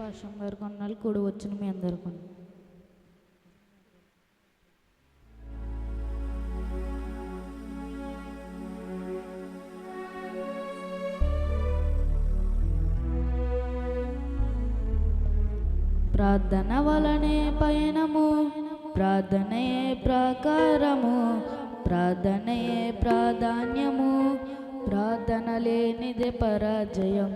పాషం గారు కొన్నాళ్ళు కూడి వచ్చిన మీ అందరికీ ప్రార్థన వలనే పయనము ప్రార్థనయే ప్రాకారము ప్రార్థనయే ప్రాధాన్యము ప్రార్థన లేనిదే పరాజయం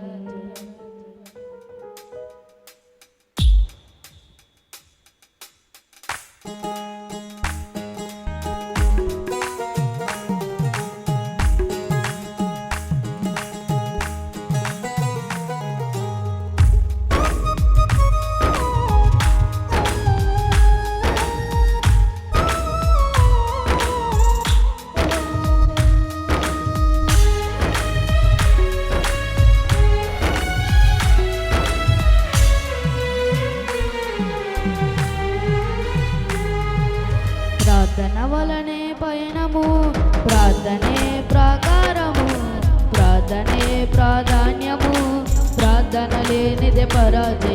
లేనిదే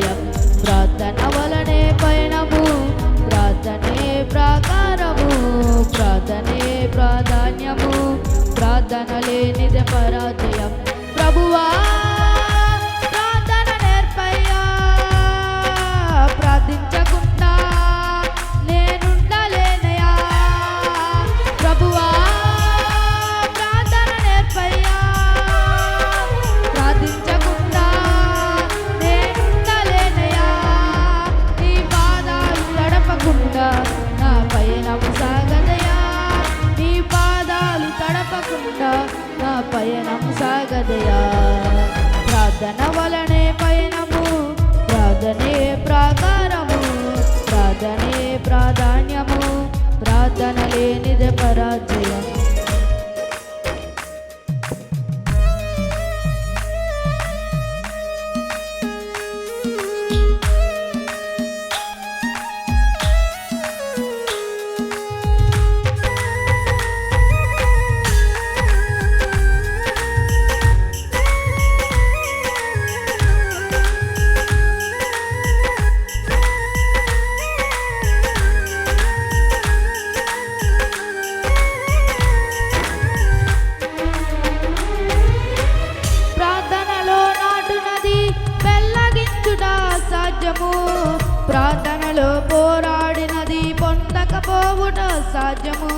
నవలనే పయనము ప్రార్థనే ప్రాకారము ప్రార్థనే ప్రాధాన్యము ప్రార్థన లేనిదే పరాజయము. ప్రార్థనలో పోరాడినది పొందకపోవుట సాధ్యము.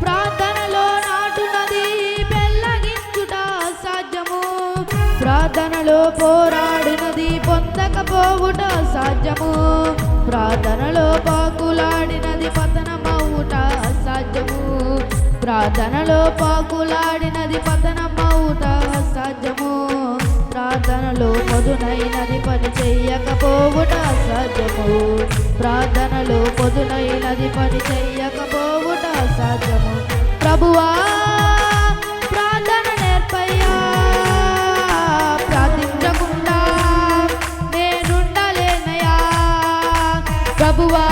ప్రార్థనలో నాటునది పెళ్ళగించుట సాధ్యము. ప్రార్థనలో పోరాడినది పొందకపోవుట సాధ్యము. ప్రార్థనలో పాకులాడినది పతనమవుట సాధ్యము. ప్రార్థనలో పాకులాడినది పతనమవుట సాధ్యము. ప్రార్థనలో పొదునైనది పని చెయ్యకపోవుట సాధ్యము ప్రార్థనలో పొదునైనది పని చెయ్యకపోవుట సాధ్యము ప్రభువా ప్రార్థన నేర్పయ్యా. ప్రార్థించకుండా నేనుండలేనయా ప్రభువా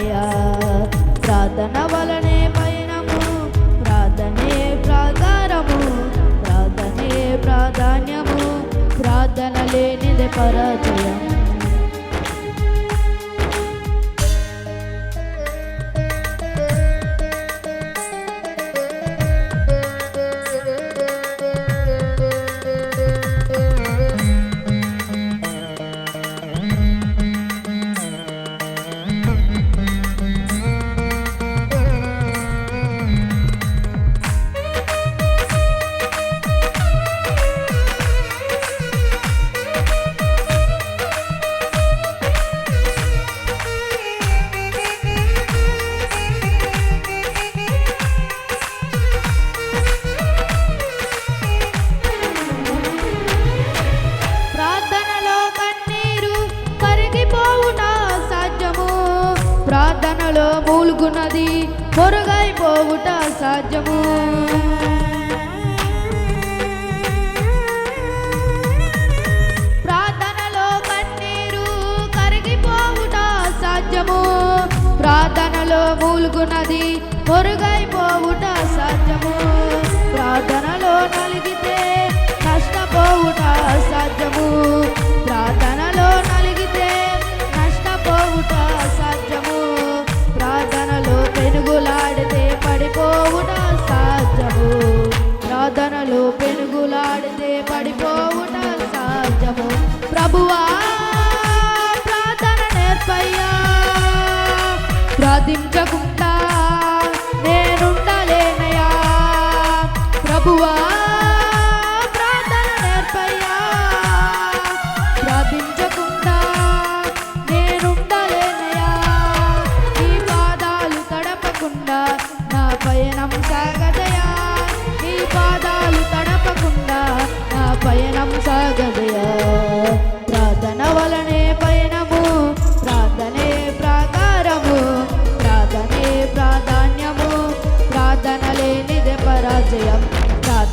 సాగదయా ప్రార్థన వలనే పయనము ప్రార్థనే ప్రాకారము ప్రార్థనే ప్రాధాన్యము ప్రార్థన లేనిదే పరాజయం. ప్రార్థనలో ప్రార్థనలో మూలుగున్నది పొరుగైపోవుట సాధ్యము. ప్రార్థనలో కన్నీరు కరిగిపోవుట సాధ్యము. ప్రార్థనలో మూలుగున్నది పొరుగైపోవుట సాధ్యము. ప్రార్థనలో నలిగితే నష్టపోవుట సాధ్యము. ప్రార్థించకుండా నేనుండలేనయా